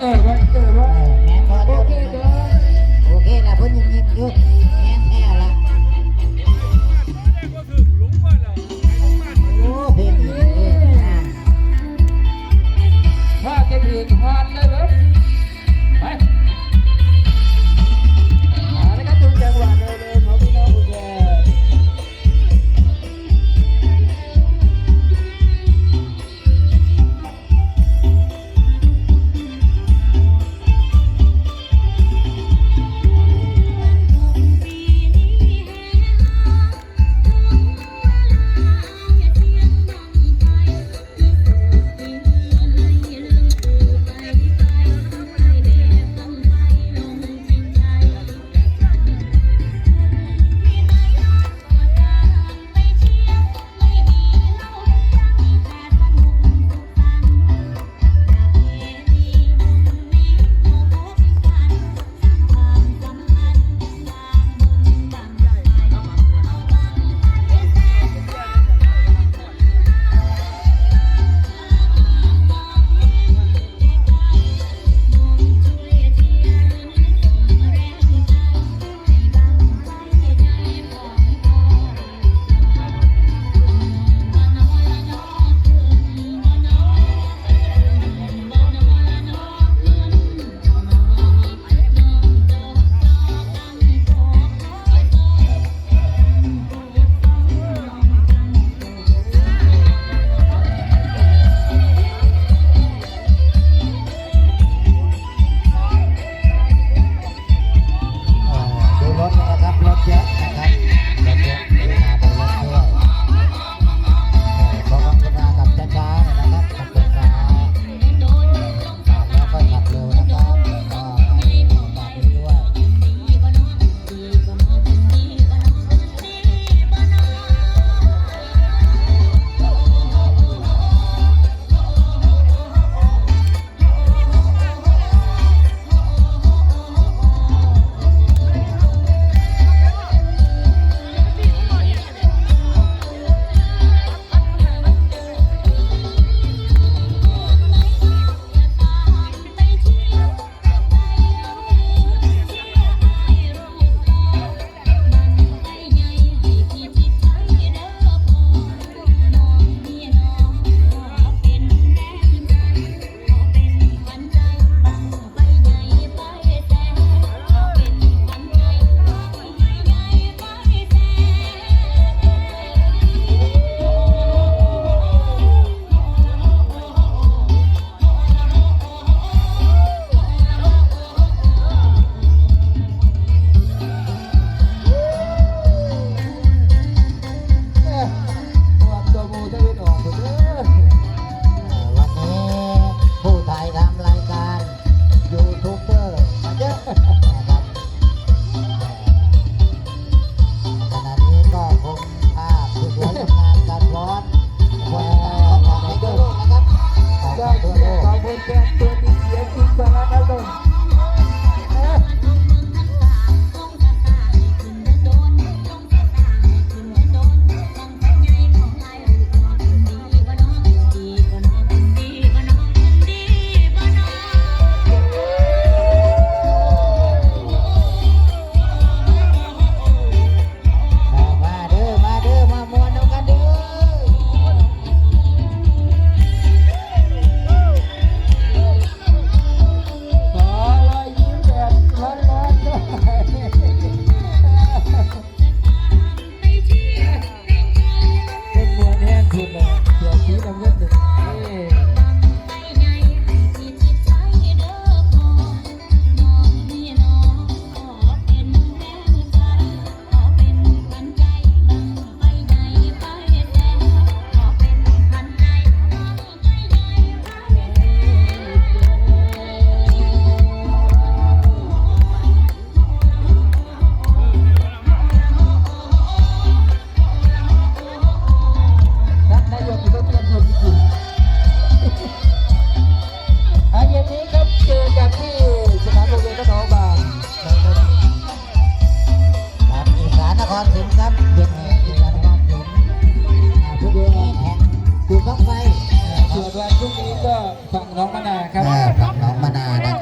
เออไว้เออไว้โอเคเด้อโอเคนะเพิ่นยิ้มยิ้มอยู่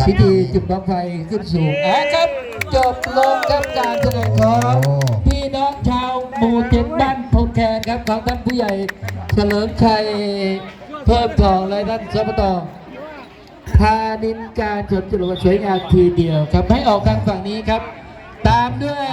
พิธีจุดบั้งไฟขึ้นสู่อะครับ จบลงครับการแสดงของโอ้พี่น้องชาวหมู่เจ็ดบ้านพงแคนครับของท่านผู้ใหญ่เฉลิมชัยเพิ่มทองและท่านสมตพาดินการชนจรวดสวยงามทีเดียวครับให้ออกทางฝั่งนี้ครับ ตามด้วย